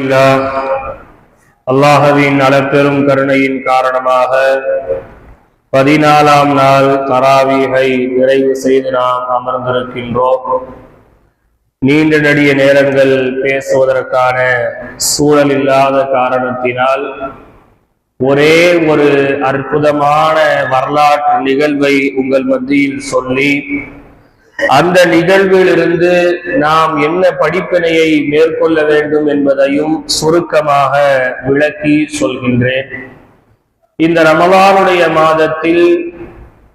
அல்ஹம்துலில்லாஹ் அல்லாஹவின் அளப்பெரும் கருணையின் காரணமாக பதினாலாம் நாள் தராவீகை நிறைவு செய்து நாம் அமர்ந்திருக்கின்றோம். நீண்ட நெடிய நேரங்கள் பேசுவதற்கான சூழல் இல்லாத காரணத்தினால் ஒரே ஒரு அற்புதமான வரலாற்று நிகழ்வை உங்கள் மத்தியில் சொல்லி அந்த நிகழ்விலிருந்து நாம் என்ன படிப்பினையை மேற்கொள்ள வேண்டும் என்பதையும் சுருக்கமாக விளக்கி சொல்கின்றேன். இந்த ரமலானுடைய மாதத்தில்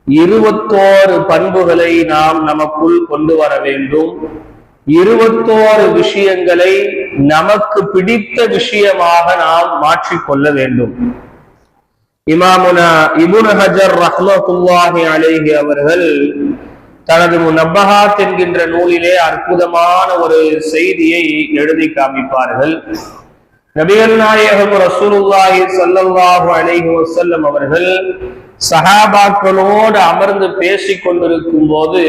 இருபத்தோரு பண்புகளை நாம் நமக்குள் கொண்டு வர வேண்டும். இருபத்தோரு விஷயங்களை நமக்கு பிடித்த விஷயமாக நாம் மாற்றிக்கொள்ள வேண்டும். இமாமுனா இபுன் ஹஜர் ரஹ்மத்துல்லாஹி அலேஹி அவர்கள் தனது முனப்பஹாத் என்கின்ற நூலிலே அற்புதமான ஒரு செய்தியை எழுதி காமிப்பார்கள். நபிகள் நாயகம் ரசூலுல்லாஹி சல்லல்லாஹு அலைஹி வஸல்லம் அவர்கள் சஹாபாக்களோடு அமர்ந்து பேசிக் கொண்டிருக்கும் போது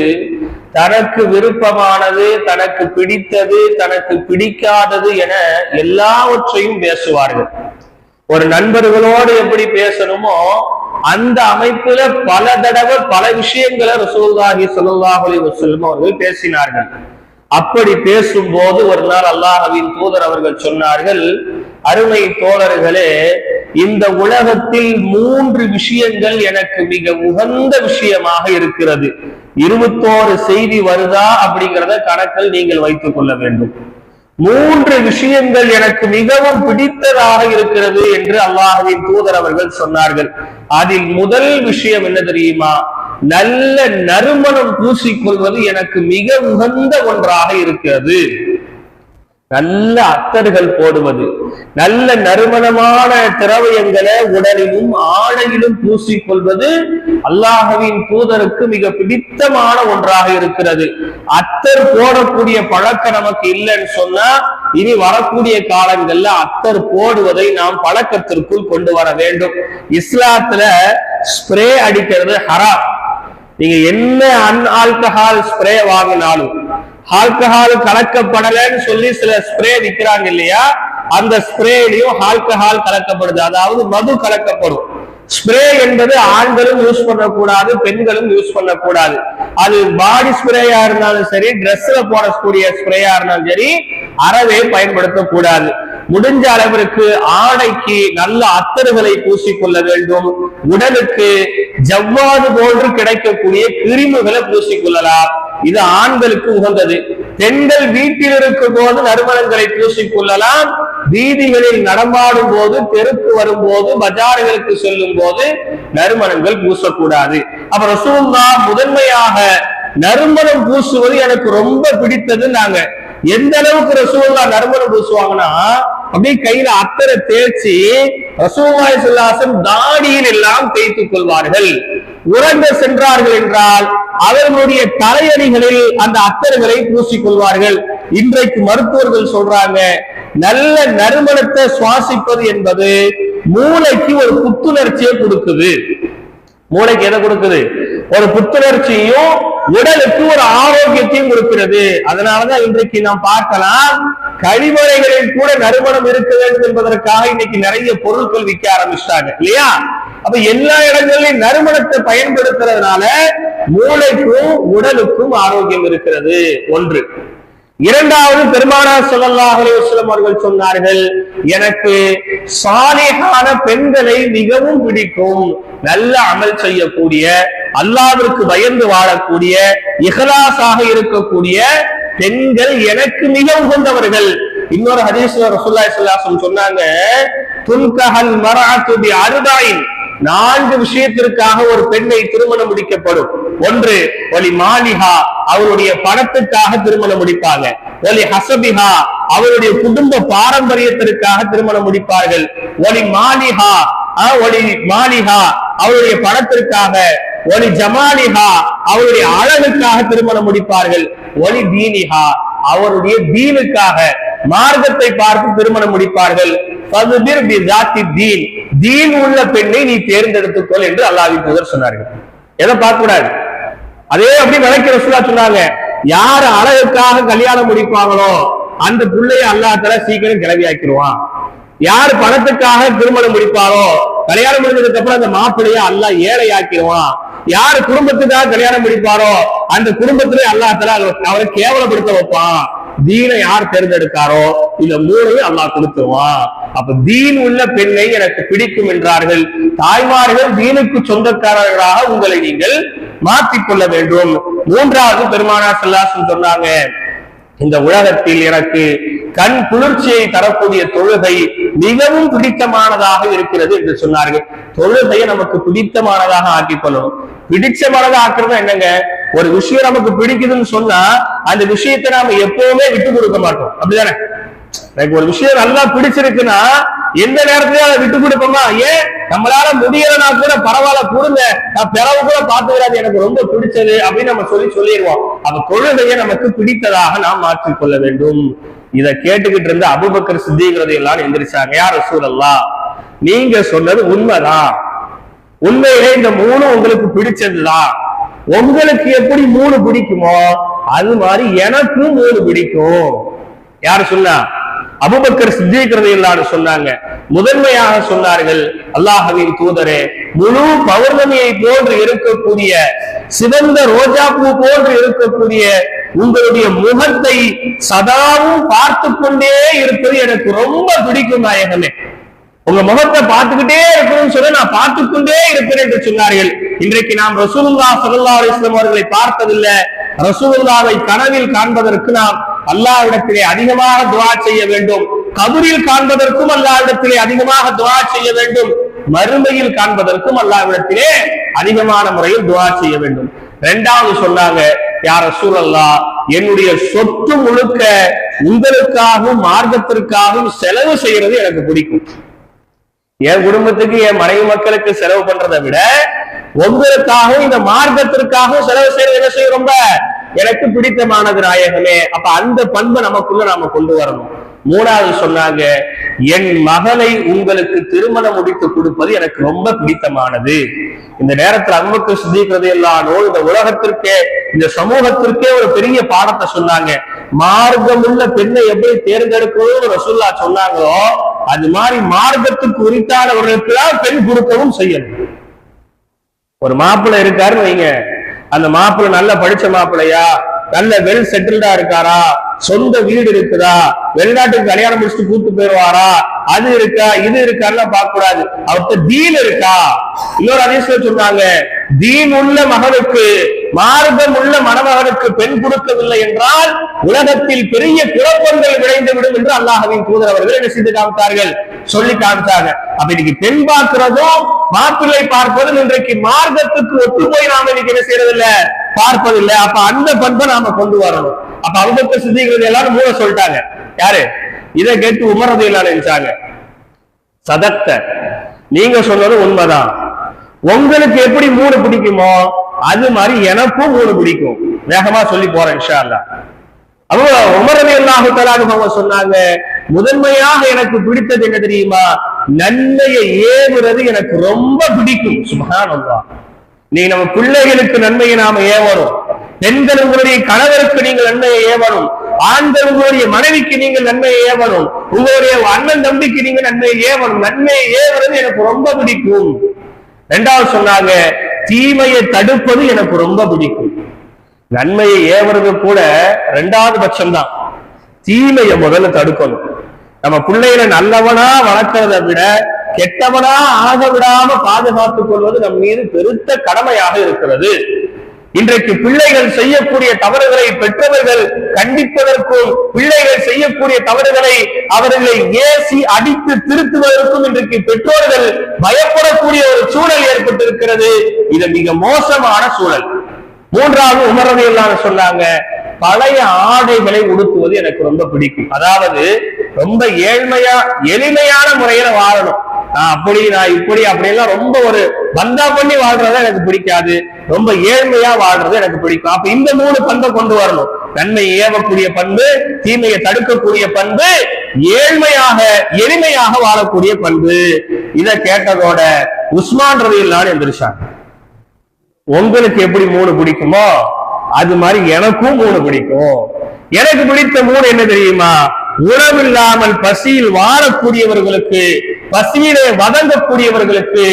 தனக்கு விருப்பமானது தனக்கு பிடித்தது தனக்கு பிடிக்காதது என எல்லாவற்றையும் பேசுவார்கள். ஒரு நண்பர்களோடு எப்படி பேசணுமோ அந்த அமைப்புல பல தடவை பல விஷயங்களை ரசூல்லாஹி சல்லாஹலி வசல்லம் அவர்கள் பேசினார்கள். அப்படி பேசும்போது ஒரு நாள் அல்லாஹவின் தூதர் அவர்கள் சொன்னார்கள் அருமை தோழர்களே இந்த உலகத்தில் மூன்று விஷயங்கள் எனக்கு மிக உகந்த விஷயமாக இருக்கிறது. இருபத்தோரு செய்தி வருதா அப்படிங்கிறத கணக்கில் நீங்கள் வைத்துக் கொள்ள வேண்டும். மூன்று விஷயங்கள் எனக்கு மிகவும் பிடித்ததாக இருக்கிறது என்று அல்லாஹுவின் தூதர் அவர்கள் சொன்னார்கள். அதில் முதல் விஷயம் என்ன தெரியுமா? நல்ல நறுமணம் பூசிக்கொள்வது எனக்கு மிக உகந்த ஒன்றாக இருக்கிறது. நல்ல அத்தர்கள் போடுவது நல்ல நறுமணமான திரவியங்களை உடலிலும் ஆடையிலும் பூசிக்கொள்வது அல்லாஹவின் தூதருக்கு மிக பிடித்தமான ஒன்றாக இருக்கிறது. அத்தர் போடக்கூடிய பழக்கம் நமக்கு இல்லைன்னு சொன்னா இனி வரக்கூடிய காலங்கள்ல அத்தர் போடுவதை நாம் பழக்கத்திற்குள் கொண்டு வர வேண்டும். இஸ்லாத்துல ஸ்ப்ரே அடிக்கிறது ஹரா நீங்க என்ன அன் ஆல்கஹால் ஸ்ப்ரே வாங்கினாலும் ஆல்கஹால் கலக்கப்படலைன்னு சொல்லி சில ஸ்ப்ரே விற்கிறாங்க இல்லையா? அந்த ஸ்ப்ரேலையும் ஆல்கஹால் கலக்கப்படுது. அதாவது மது கலக்கப்படும். ஸ்ப்ரே என்பது ஆண்களும் யூஸ் பண்ணக்கூடாது பெண்களும் யூஸ் பண்ணக்கூடாது. அது பாடி ஸ்ப்ரேயா இருந்தாலும் சரி ட்ரெஸ்ல போடக்கூடிய ஸ்ப்ரேயா இருந்தாலும் சரி அறவே பயன்படுத்தக்கூடாது. முடிஞ்ச அளவிற்கு ஆடைக்கு நல்ல அத்தர்களை பூசிக்கொள்ள வேண்டும். உடலுக்கு ஜவ்வாது போன்று கிடைக்கக்கூடிய கிருமிகளை பூசிக்கொள்ளலாம். இது ஆண்களுக்கு உகந்தது. பெண்கள் வீட்டில் இருக்கும் போது நறுமணங்களை பூசிக்கொள்ளலாம் வீதிகளில் நடமாடும் போது தெருக்கு வரும்போது பஜார்களுக்கு செல்லும் போது நறுமணங்கள் பூசக்கூடாது. அப்ப ரசூல்லா முதன்மையாக நறுமணம் பூசுவது எனக்கு ரொம்ப பிடித்தது நாங்க எந்த அளவுக்கு ரசூல்லா நறுமணம் பூசுவாங்கன்னா அப்படியே கையில அத்தரை தேய்ச்சி ரசூமாய் சொல்லாசம் தாடியில் எல்லாம் தேய்த்துக் கொள்வார்கள். உறங்க சென்றார்கள் என்றால் அவர்களுடைய தலையணிகளில் அந்த அத்தர்களை பூசிக்கொள்வார்கள் இன்றைக்கு மருத்துவர்கள் சொல்றாங்க நல்ல நறுமணத்தை சுவாசிப்பது என்பது மூளைக்கு ஒரு புத்துணர்ச்சியை கொடுக்குது. மூளைக்கு எதை கொடுக்குது? ஒரு புத்துணர்ச்சியும் உடலுக்கு ஒரு ஆரோக்கியத்தையும் கொடுக்கிறது. அதனாலதான் இன்றைக்கு நாம் பார்க்கலாம் கழிவறைகளில் கூட நறுமணம் இருக்க வேண்டும் என்பதற்காக இன்னைக்கு நிறைய பொருட்கள் விற்க ஆரம்பிச்சிட்டாங்க இல்லையா? அப்ப எல்லா இடங்களிலும் நறுமணத்தை பயன்படுத்துறதுனால மூளைக்கும் உடலுக்கும் ஆரோக்கியம் இருக்கிறது. ஒன்று. இரண்டாவது பெருமானார் ஸல்லல்லாஹு அலைஹி அவர்கள் சொன்னார்கள் எனக்கு சாலிஹான பெண்களை மிகவும் பிடிக்கும். நல்ல அமல் செய்யக்கூடிய அல்லாவிற்கு பயந்து வாழக்கூடிய இகலாசாக இருக்கக்கூடிய பெண்கள் எனக்கு மிக உகந்தவர்கள். இன்னொரு ஹதீஸ்ல ரசூல்லா ஸல்லல்லாஹு சொன்னாங்க துன்கஹல் மராத்து பி அருதாயின் நான்கு விஷயத்திற்காக ஒரு பெண்ணை திருமணம் முடிக்கப்படும். ஒன்று ஒலி மாலிஹா அவருடைய பணத்துக்காக திருமணம் முடிப்பாங்க. ஒலி ஹசபிஹா அவருடைய குடும்ப பாரம்பரியத்திற்காக திருமணம் முடிப்பார்கள். ஒலி மாலிஹா ஒலி மாலிஹா அவருடைய பணத்திற்காக. ஒலி ஜமாலிஹா அவருடைய அழகுக்காக திருமணம் முடிப்பார்கள். ஒலி தீனிஹா அவருடைய தீனுக்காக மார்க்கத்தை பார்த்து திருமணம் முடிப்பார்கள். ஃபதுபிர் பி தீன். தீன் உள்ள பெண்ணை நீ தேர்ந்தெடுத்துக்கொள் என்று அல்லாஹ்வின் தூதர் சொன்னார்கள். எதை பார்க்க கூடாது அதே அப்படி விளக்கி ரசூலா சொன்னாங்க. யார் அழகுக்காக கல்யாணம் முடிப்பாங்களோ அந்த பிள்ளைய அல்லாஹ் சீக்கிரம் கிளவியாக்கிடுவான் யார் பணத்துக்காக திருமணம் முடிப்பாரோ கல்யாணம் முடிஞ்சதுக்கு அப்புறம் அந்த மாப்பிள்ளைய அல்லா ஏழை ஆக்கிடுவான் யார் குடும்பத்துக்காக கல்யாணம் முடிப்பாரோ அந்த குடும்பத்திலே அல்லாஹ் அவரை கேவலப்படுத்த வைப்பான். தீனை யார் தேர்ந்தெடுக்காரோ இந்த மூணு அல்லாஹ் கொடுத்துருவான். அப்ப தீன் உள்ள பெண்ணை எனக்கு பிடிக்கும் என்றார்கள். தாய்மார்கள் தீனுக்கு சொந்தக்காரர்களாக உங்களை நீங்கள் மாற்றிக்கொள்ள வேண்டும். மூன்றாவது பெருமானா செல்லாசன் சொன்னாங்க இந்த உலகத்தில் எனக்கு கண் குளிர்ச்சியை தரக்கூடிய தொழுகை மிகவும் பிடித்தமானதாக இருக்கிறது என்று சொன்னார்கள். தொழுகையை நமக்கு பிடித்தமானதாக ஆக்கிக் கொள்ளணும். பிடிச்சமானதாக ஆக்குறது என்னங்க? ஒரு விஷயம் நமக்கு பிடிக்குதுன்னு சொன்னா அந்த விஷயத்தை நாம எப்பவுமே விட்டு கொடுக்க மாட்டோம். அப்படிதானே? எனக்கு ஒரு விஷயம் நல்லா பிடிச்சிருக்குன்னா எந்த நேரத்திலயும் அதை விட்டு கொடுப்போமா? ஏன்? நம்மளால முடியலனா கூட பரவாயில்ல கொடுங்க. நான் பிறவு கூட பார்த்துக்கிறாது எனக்கு ரொம்ப பிடிச்சது அப்படின்னு நம்ம சொல்லி சொல்லிடுவோம். அந்த தொழுகையை நமக்கு பிடித்ததாக நாம் மாற்றிக்கொள்ள வேண்டும். இதை கேட்டுக்கிட்டு இருந்த அபுபக்கர் சித்திங்கிறது எல்லாம் எந்திரிச்சாங்க. யார் சூழல்லா நீங்க சொன்னது உண்மைதான். உண்மையிலே இந்த மூணு உங்களுக்கு பிடிச்சதுதான். உங்களுக்கு எப்படி மூணு பிடிக்குமோ அது மாதிரி எனக்கும் மூணு பிடிக்கும். யாரு சொன்னா? அபுபக்கர் சித்திக்கிறது இல்லாத சொன்னாங்க. முதன்மையாக சொன்னார்கள் அல்லாஹவின் தூதரே முழு பௌர்ணமியை போன்று இருக்கக்கூடிய சிவந்த ரோஜா பூ போன்று இருக்கக்கூடிய உங்களுடைய முகத்தை சதாவும் பார்த்து கொண்டே இருப்பது எனக்கு ரொம்ப பிடிக்கும் நாயகமே. உங்க முகத்தை பார்த்துக்கிட்டே இருக்கணும்னு சொல்லி நான் பார்த்து கொண்டே இருப்பேன் என்று சொன்னார்கள். இன்றைக்கு நாம் ரசூலுல்லா சல்லா அலிஸ்லாம் அவர்களை பார்த்ததில்லை. ரசூலுல்லாவை கனவில் காண்பதற்கு நாம் அல்லாவிடத்திலே அதிகமாக துவா செய்ய வேண்டும். கபரில் காண்பதற்கும் அல்லாவிடத்திலே அதிகமாக துவா செய்ய வேண்டும். மறுமையில் காண்பதற்கும் அல்லாவிடத்திலே அதிகமான முறையில் துவா செய்ய வேண்டும். இரண்டாவது சொன்னாங்க யார சூழல்லா என்னுடைய சொத்து முழுக்க உங்களுக்காகவும் மார்க்கத்திற்காகவும் செலவு செய்யறது எனக்கு பிடிக்கும். என் குடும்பத்துக்கு என் மனைவி மக்களுக்கு செலவு பண்றதை விட உங்களுக்காகவும் இந்த மார்க்கத்திற்காகவும் செலவு செய்யறது என்ன செய்யும் ரொம்ப எனக்கு பிடித்தமானது நாயகமே. அப்ப அந்த பண்பை நமக்குள்ள நாம கொண்டு வரணும். மூணாவது சொன்னாங்க என் மகளை உங்களுக்கு திருமணம் முடித்து கொடுப்பது எனக்கு ரொம்ப பிடித்தமானது. இந்த நேரத்தில் அன்புக்கு சிந்திக்கிறது எல்லானோ இந்த உலகத்திற்கே இந்த சமூகத்திற்கே ஒரு பெரிய பாடத்தை சொன்னாங்க. மார்க்கம் உள்ள பெண்ணை எப்படி தேர்ந்தெடுக்கணும்னு ரசுல்லா சொன்னாங்களோ அது மாதிரி மார்க்கத்துக்கு உரித்தானவர்களுக்கு தான் பெண் கொடுக்கவும் செய்யணும். ஒரு மாப்பிள்ளை இருக்காருன்னு வைங்க. அந்த மாப்பிள்ள நல்ல படிச்ச மாப்பிள்ளையா? நல்ல வெல் செட்டில்டா இருக்காரா? சொந்த வீடு இருக்குதா? வெளிநாட்டுக்கு கல்யாணம் முடிச்சுட்டு கூட்டு போயிடுவாரா அது இருக்கா? இது இருக்கான்னு பார்க்க கூடாது அவர்கிட்ட தீன் இருக்கா? இன்னொரு அதிசயம் சொன்னாங்க தீன் உள்ள மகனுக்கு மார்க்கம் உள்ள மணமகனுக்கு பெண் கொடுக்கவில்லை என்றால் உலகத்தில் பெரிய குழப்பங்கள் விளைந்து விடும் என்று அல்லாஹவின் தூதர் அவர்கள் என்ன செய்து காமித்தார்கள்? சொல்லி காமித்தாங்க. அப்ப இன்னைக்கு பெண் பார்க்கிறதும் மாப்பிள்ளை பார்ப்பதும் இன்றைக்கு மார்க்கத்துக்கு ஒத்து போய் நாம இன்னைக்கு என்ன இல்லை பார்ப்பதில்லை அப்ப அந்த பண்பை நாம கொண்டு வரணும். அப்ப அவங்க சித்திகிறது எல்லாரும் மூல சொல்லிட்டாங்க. யாரு? இதை கேட்டு உமரது இல்லாத நினைச்சாங்க. சதத்த. நீங்க சொன்னது உண்மைதான். உங்களுக்கு எப்படி மூணு பிடிக்குமோ அது மாதிரி எனக்கும் மூணு பிடிக்கும். வேகமா சொல்லி போறேன் இன்ஷா அல்லா அவங்க உமரது அல்லாஹு அவங்க சொன்னாங்க முதன்மையாக எனக்கு பிடித்தது என்ன தெரியுமா? நன்மையை ஏவுறது எனக்கு ரொம்ப பிடிக்கும். சுபகானந்தா நீ நம்ம பிள்ளைகளுக்கு நன்மையை நாம ஏவணும். பெண்கள் உங்களுடைய கணவருக்கு நீங்கள் நன்மையை ஏவணும். ஆண்கள் உங்களுடைய மனைவிக்கு நீங்கள் நன்மையை ஏவணும். உங்களுடைய அண்ணன் தம்பிக்கு நீங்க நன்மையை ஏவணும். நன்மையை ஏவுறது எனக்கு ரொம்ப பிடிக்கும். ரெண்டாவது சொன்னாங்க தீமையை தடுப்பது எனக்கு ரொம்ப பிடிக்கும். நன்மையை ஏவுறது கூட ரெண்டாவது பட்சம்தான். தீமையை முதல்ல தடுக்கணும். நம்ம பிள்ளைகளை நல்லவனா வளர்க்கறதை விட கெட்டவனா ஆக விடாம பாதுகாத்துக் கொள்வது நம் மீது பெருத்த கடமையாக இருக்கிறது. இன்றைக்கு பிள்ளைகள் செய்யக்கூடிய தவறுகளை பெற்றவர்கள் கண்டிப்பதற்கும் பிள்ளைகள் செய்யக்கூடிய தவறுகளை அவர்களை ஏசி அடித்து திருத்துவதற்கும் இன்றைக்கு பெற்றோர்கள் பயப்படக்கூடிய ஒரு சூழல் ஏற்பட்டிருக்கிறது. இது மிக மோசமான சூழல். மூன்றாவது உமரது எல்லாம் சொன்னாங்க பழைய ஆடைகளை உடுத்துவது எனக்கு ரொம்ப பிடிக்கும். அதாவது ரொம்ப ஏழ்மையா எளிமையான முறையில வாழணும். அப்படி நான் இப்படி அப்படியெல்லாம் ரொம்ப ஒரு பந்தா பண்ணி வாழ்றதா எனக்கு பிடிக்காது. ரொம்ப ஏழ்மையா வாழ்றது எனக்கு பிடிக்கும். அப்ப இந்த மூணு பண்பை கொண்டு வரணும். நன்மை ஏவக்கூடிய பண்பு தீமையை தடுக்கக்கூடிய பண்பு ஏழ்மையாக எளிமையாக வாழக்கூடிய பண்பு. இதை கேட்டதோட உஸ்மான் ரவி இல்லான்னு எந்திரிச்சாங்க உங்களுக்கு எப்படி மூணு பிடிக்குமோ அது மாதிரி எனக்கும் மூணு பிடிக்கும். எனக்கு பிடித்த மூணு என்ன தெரியுமா? உறவில்லாமல் பசியில் வாழக்கூடியவர்களுக்கு பசியிலே வதங்கக்கூடியவர்களுக்கு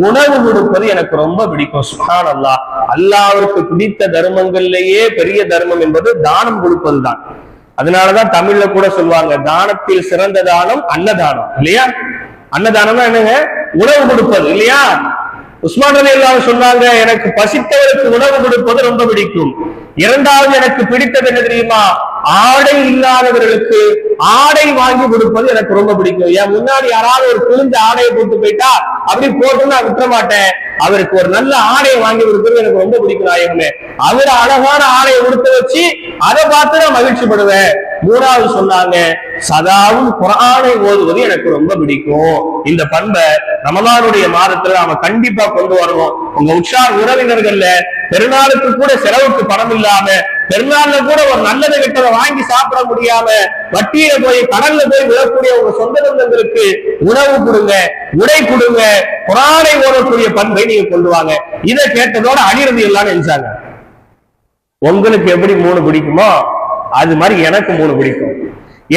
உணவு கொடுப்பது எனக்கு ரொம்ப பிடிக்கும். சுகான் அல்லாஹ் அல்லாவிற்கு பிடித்த தர்மங்கள்லேயே பெரிய தர்மம் என்பது தானம் கொடுப்பது தான் அதனாலதான் தமிழ்ல கூட சொல்லுவாங்க தானத்தில் சிறந்த தானம் அன்னதானம் இல்லையா? அன்னதானம்னா என்னங்க? உணவு கொடுப்பது இல்லையா? உஸ்மான் ரவி எல்லாம் சொன்னாங்க எனக்கு பசித்தவருக்கு உணவு கொடுப்பது ரொம்ப பிடிக்கும். இரண்டாவது எனக்கு பிடித்தது என்ன தெரியுமா? ஆடை இல்லாதவர்களுக்கு ஆடை வாங்கி கொடுப்பது எனக்கு ரொம்ப பிடிக்கும். என் முன்னாடி யாராவது ஒரு குளிர்ந்த ஆடையை போட்டு போயிட்டா அப்படி போட்டு நான் விட்டுற மாட்டேன். அவருக்கு ஒரு நல்ல ஆடையை வாங்கி கொடுக்கிறது எனக்கு ரொம்ப பிடிக்கும் நாயகமே. அவர் அழகான ஆடையை கொடுத்து வச்சு அதை பார்த்து நான் மகிழ்ச்சி படுவேன் மூணாவது சொன்னாங்க சதாவும் குரானை ஓதுவது எனக்கு ரொம்ப பிடிக்கும். இந்த பண்பை ரமதானுடைய மாதத்துல நாம கண்டிப்பா கொண்டு வரணும். உங்க உற்சார் உறவினர்கள்ல பெருநாளுக்கு கூட செலவுக்கு பணம் இல்லாம பெருநாள்ல கூட ஒரு நல்லதை கிட்டதை வாங்கி சாப்பிட முடியாம வட்டியில போய் கடல்ல போய் விழக்கூடிய உங்க சொந்த பந்தங்களுக்கு உணவு கொடுங்க உடை கொடுங்க குரானை ஓடக்கூடிய பண்பை நீங்க கொண்டு வாங்க. இதை கேட்டதோட அழிறது எல்லாம் நினைச்சாங்க. உங்களுக்கு எப்படி மூணு பிடிக்குமோ அது மாதிரி எனக்கு மூணு பிடிக்கும்.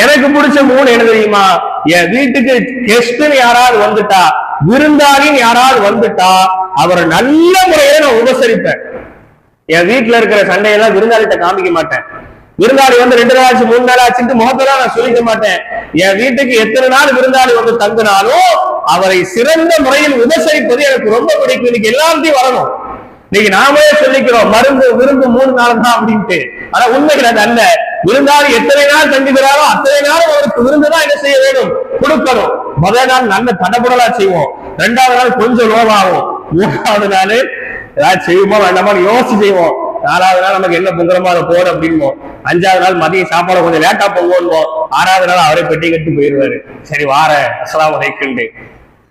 எனக்கு பிடிச்ச மூணு என்ன தெரியுமா? என் வீட்டுக்கு கெஸ்ட்னு யாராவது வந்துட்டா விருந்தாளின்னு யாராவது வந்துட்டா அவரை நல்ல முறையில நான் உபசரிப்பேன். என் வீட்டுல இருக்கிற சண்டையெல்லாம் விருந்தாளிட்ட காமிக்க மாட்டேன். விருந்தாளி வந்து ரெண்டு நாள் ஆச்சு மூணு நாள் ஆச்சுட்டு முகத்தெல்லாம் நான் சொல்லிக்க மாட்டேன். என் வீட்டுக்கு எத்தனை நாள் விருந்தாளி வந்து தங்குனாலும் அவரை சிறந்த முறையில் உபசரிப்பது எனக்கு ரொம்ப பிடிக்கும். இன்னைக்கு எல்லாத்தையும் வரணும். இன்னைக்கு நாமளே சொல்லிக்கிறோம் மருந்து விருந்து மூணு நாள் தான் அப்படின்ட்டு. ஆனா உண்மைகள் அது அல்ல. விருந்தாளி எத்தனை நாள் தங்குகிறாரோ அத்தனை நாள் அவருக்கு விருந்துதான் என்ன செய்ய வேண்டும்? கொடுக்கணும். முதல் நாள் நல்ல தடபுடலா செய்வோம். ரெண்டாவது நாள் கொஞ்சம் லோவாகும். மூணாவது நாள் ஏதாவது செய்வோமா வேண்டாமான்னு யோசிச்சு செய்வோம். நாலாவது நாள் நமக்கு என்ன பொங்கலமா அதை போடு அப்படின்போம் அஞ்சாவது நாள் மதியம் சாப்பாடு கொஞ்சம் லேட்டா பொங்குவோம் ஆறாவது நாள் அவரே பெட்டி கட்டி போயிடுவாரு. சரி வார அஸ்லாம் வலைக்குண்டு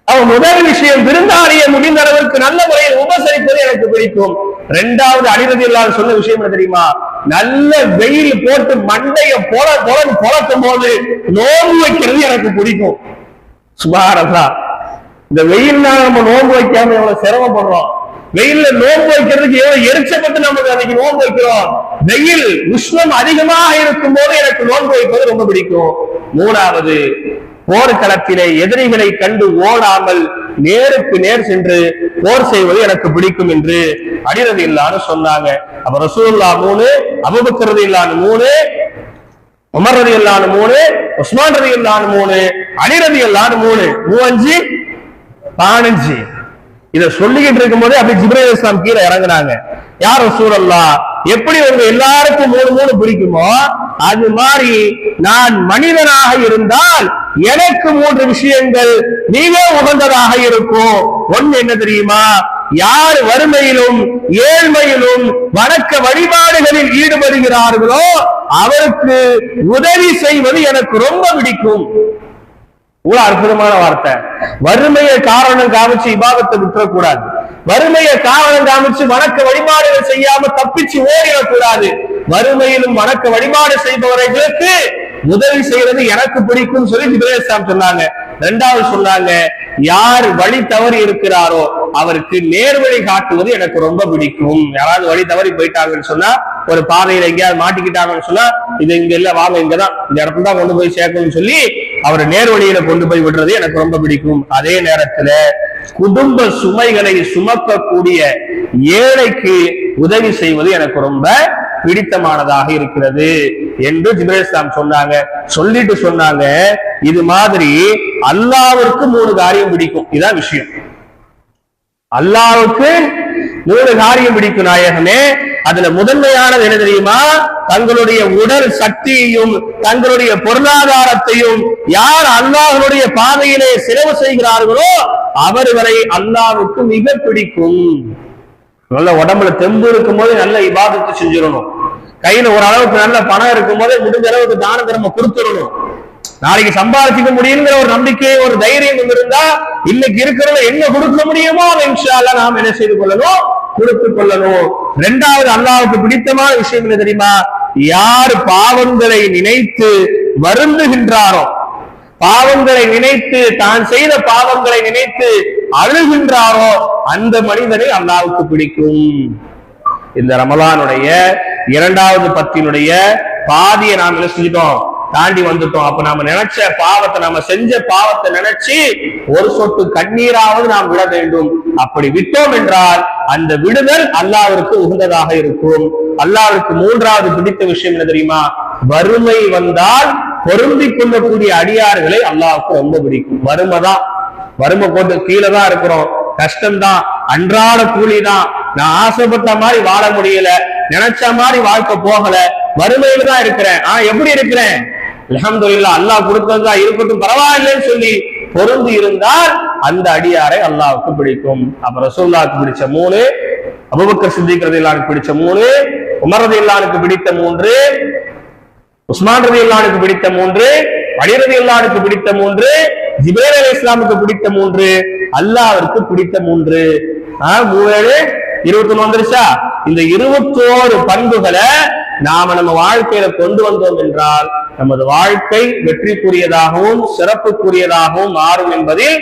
அவன் முதல் விஷயம் விருந்தாளியை முடிந்த அளவுக்கு நல்ல முறையில் உபசரிப்பது எனக்கு பிடிக்கும். ரெண்டாவது அடிரதி இல்லாத சொன்ன விஷயம் என்ன தெரியுமா? நல்ல வெயில் போட்டு மண்டைய பொல பொல பொழக்கும் போது நோம்பு வைக்கிறது எனக்கு பிடிக்கும். சுபாரசா இந்த வெயில்னால நம்ம நோன்பு வைக்காம எவ்வளவு சிரமப்படுறோம். வெயில்ல நோன்பு வைக்கிறதுக்கு எவ்வளவு எரிச்சப்பட்டு நமக்கு அன்னைக்கு நோன்பு வைக்கிறோம். வெயில் உஷ்ணம் அதிகமாக இருக்கும் போது எனக்கு நோன்பு வைப்பது ரொம்ப பிடிக்கும். மூணாவது போர்க்களத்திலே எதிரிகளை கண்டு ஓடாமல் நேருக்கு நேர் சென்று போர் செய்வது எனக்கு பிடிக்கும் என்று அடிரதி இல்லான்னு சொன்னாங்க. அப்ப ரசூல்லா மூணு அபுபக்கரது இல்லான்னு மூணு உமர் ரதி இல்லான்னு மூணு உஸ்மான் ரதி இல்லான்னு மூணு அலிரதி இல்லான்னு மூணு. மூவஞ்சு பதினஞ்சு. இதை சொல்லிக்கிட்டு இருக்கும் போதே அப்படி ஜிப்ரேல் இஸ்லாம் கீழே இறங்குனாங்க. யார் ரசூல் அல்லா எப்படி உங்க எல்லாருக்கும் மூணு மூணு பிடிக்குமோ அது மாதிரி நான் மனிதனாக இருந்தால் எனக்கு மூன்று விஷயங்கள் மிக உகந்ததாக இருக்கும். ஒன்னு என்ன தெரியுமா? யார் வறுமையிலும் ஏழ்மையிலும் வணக்க வழிபாடுகளில் ஈடுபடுகிறார்களோ அவருக்கு உதவி செய்வது எனக்கு ரொம்ப பிடிக்கும். ஒரு அற்புதமான வார்த்தை. வறுமையை காரணம் காமிச்சு இபாதத்தை விட்டுறக்கூடாது. வறுமையை காரணம் காமிச்சு வணக்க வழிபாடுகள் செய்யாம தப்பிச்சு ஓடிடக்கூடாது. வறுமையிலும் வணக்க வழிபாடு செய்பவர்களுக்கு உதவி செய்யறது எனக்கு பிடிக்கும் சொல்லி ஜிபரேஸ்லாம் சொன்னாங்க. ரெண்டாவது சொன்னாங்க யார் வழி தவறி இருக்கிறாரோ அவருக்கு நேர்வழி காட்டுவது எனக்கு ரொம்ப பிடிக்கும். யாராவது வழி தவறி போயிட்டாங்கன்னு சொன்னா ஒரு பாதையில எங்கேயாவது மாட்டிக்கிட்டாங்கன்னு சொன்னா இது இங்க இல்ல வாங்க இங்கதான் இந்த இடத்துல தான் கொண்டு போய் சேர்க்கணும்னு சொல்லி அவர் நேர்வழியில கொண்டு போய் விடுறது எனக்கு ரொம்ப பிடிக்கும். அதே நேரத்துல குடும்ப சுமைகளை சுமக்கக்கூடிய ஏழைக்கு உதவி செய்வது எனக்கு ரொம்ப பிடித்தமானதாக இருக்கிறது என்று ஜிப்ரேஸ்லாம் சொன்னாங்க. சொல்லிட்டு சொன்னாங்க இது மாதிரி அல்லாவிற்கு மூணு காரியம் பிடிக்கும். இதான் விஷயம். அல்லாவுக்கு மூணு காரியம் பிடிக்கும் நாயகமே அதுல முதன்மையானது என்ன தெரியுமா? தங்களுடைய உடல் சக்தியையும் தங்களுடைய பொருளாதாரத்தையும் யார் அல்லாஹனுடைய பாதையிலே செலவு செய்கிறார்களோ அவர்களை அல்லாவுக்கு மிக பிடிக்கும். நல்ல உடம்புல தெம்பு இருக்கும் போது நல்ல இபாதத்தை செஞ்சிடணும். கையில ஒரு அளவுக்கு நல்ல பணம் இருக்கும் போதே முடிஞ்ச அளவுக்கு தான தர்மம் கொடுத்துடணும். நாளைக்கு சம்பாதிக்க முடியுங்கிற ஒரு நம்பிக்கை ஒரு தைரியம் இருந்தா இன்னைக்கு இருக்கிறத என்ன கொடுக்க முடியுமோ அதை நாம் என்ன செய்து கொள்ளணும்? கொடுத்து கொள்ளணும். ரெண்டாவது அல்லாவுக்கு பிடித்தமான விஷயம் என்ன தெரியுமா? யார் பாவங்களை நினைத்து வருந்துகின்றாரோ பாவங்களை நினைத்து தான் செய்த பாவங்களை நினைத்து அழுகின்றாரோ அந்த மனிதனை அல்லாவுக்கு பிடிக்கும். இந்த ரமலானுடைய இரண்டாவது பத்தினுடைய பாதியை நாம் என்ன செஞ்சிட்டோம்? தாண்டி வந்துட்டோம். அப்ப நாம நினைச்ச பாவத்தை நாம செஞ்ச பாவத்தை நினைச்சு ஒரு சொட்டு கண்ணீராவது நாம் விட வேண்டும். அப்படி விட்டோம் என்றால் அந்த விடுதல் அல்லாவிற்கு உகந்ததாக இருக்கும். அல்லாவிற்கு மூன்றாவது பிடித்த விஷயம் என்ன தெரியுமா? வறுமை வந்தால் பொருந்தி கொள்ளக்கூடிய அடியார்களை அல்லாவுக்கு ரொம்ப பிடிக்கும். வறுமை தான். வறுமை போட்டு கீழே தான் இருக்கிறோம். கஷ்டம்தான். அன்றாட கூலி தான் நான் ஆசைப்பட்ட மாதிரி வாழ முடியல. நினைச்ச மாதிரி வாழ்க்கை போகல. வறுமையில தான் இருக்கிறேன். ஆஹ் எப்படி இருக்கிறேன்? அலமதுல்லா அல்லாஹ் கொடுத்ததா இருக்கட்டும் பரவாயில்லைன்னு சொல்லி பொருந்து இருந்தால் அந்த அடியாரை அல்லாவுக்கு பிடிக்கும். அப்ப ரசூல்லாவுக்கு பிடிச்ச மூணு அபுபக்கர் சித்திக் ரதியல்லானுக்கு பிடிச்ச மூணு உமர் பிடித்த மூன்று உஸ்மான் ரதி இல்லானுக்கு பிடித்த மூன்று அலி இல்லானுக்கு பிடித்த மூன்று ஜிபேர் அலி இஸ்லாமுக்கு பிடித்த மூன்று அல்லாவிற்கு பிடித்த மூன்று. ஆஹ் இருபத்தொன்னு இருபத்தி வந்துருச்சா? இந்த இருபத்தோரு பண்புகளை நாம நம்ம வாழ்க்கையில கொண்டு வந்தோம் என்றால் நமது வாழ்க்கை வெற்றிக்குரியதாகவும் சிறப்புக்குரியதாகவும் மாறும் என்பதில்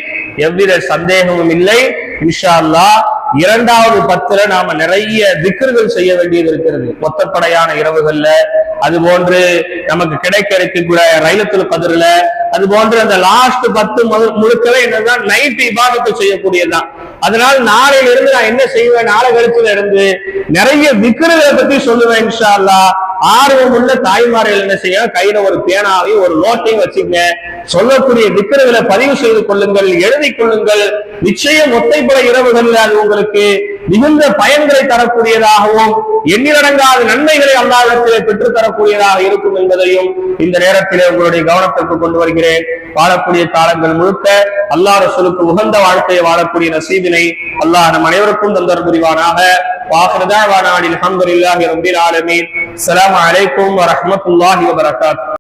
எவ்வித சந்தேகமும் இல்லை. இன்ஷா அல்லாஹ் இரண்டாவது பத்துல நாம நிறைய திக்ர்கள் செய்ய வேண்டியது இருக்கிறது. ஒத்தப்படையான இரவுகள்ல அது போன்று நமக்கு கிடைக்க இருக்கக்கூடிய ரயிலத்துல கதிரில அது போன்று அந்த லாஸ்ட் பத்து முழுக்கவே என்னதான் நைட் இபாதத்தை செய்யக்கூடியதுதான். அதனால் நாளையில இருந்து நான் என்ன செய்வேன்? நாளை கருத்துல இருந்து நிறைய திக்ருகளை பத்தி சொல்லுவேன் இன்ஷா அல்லாஹ் ஆர்வம் உள்ள தாய்மார்கள் என்ன செய்ய கையில ஒரு பேனாவையும் ஒரு நோட்டையும் வச்சுங்க. சொல்லக்கூடிய திக்கர்களை பதிவு செய்து கொள்ளுங்கள் எழுதி கொள்ளுங்கள். நிச்சயம் ஒத்தைப்பட இரவுகள்ல அது உங்களுக்கு மிகுந்த பயன்களை தரக்கூடியதாகவும் எண்ணிலடங்காத நன்மைகளை அல்லாவிடத்திலே பெற்றுத் தரக்கூடியதாக இருக்கும் என்பதையும் இந்த நேரத்திலே உங்களுடைய கவனத்திற்கு கொண்டு வருகிறேன். வாழக்கூடிய காலங்கள் முழுக்க அல்லாஹ் ரசூலுக்கு உகந்த வாழ்க்கையை வாழக்கூடிய நசீபினை அல்லாஹ் நம் அனைவருக்கும் தந்தர் புரிவானாக வாஹிருதாவானானில் அல்ஹம்துலில்லாஹி ரப்பில் ஆலமீன். அஸ்ஸலாமு அலைக்கும் வரமத்துல்லாஹி வபரகாத்துஹு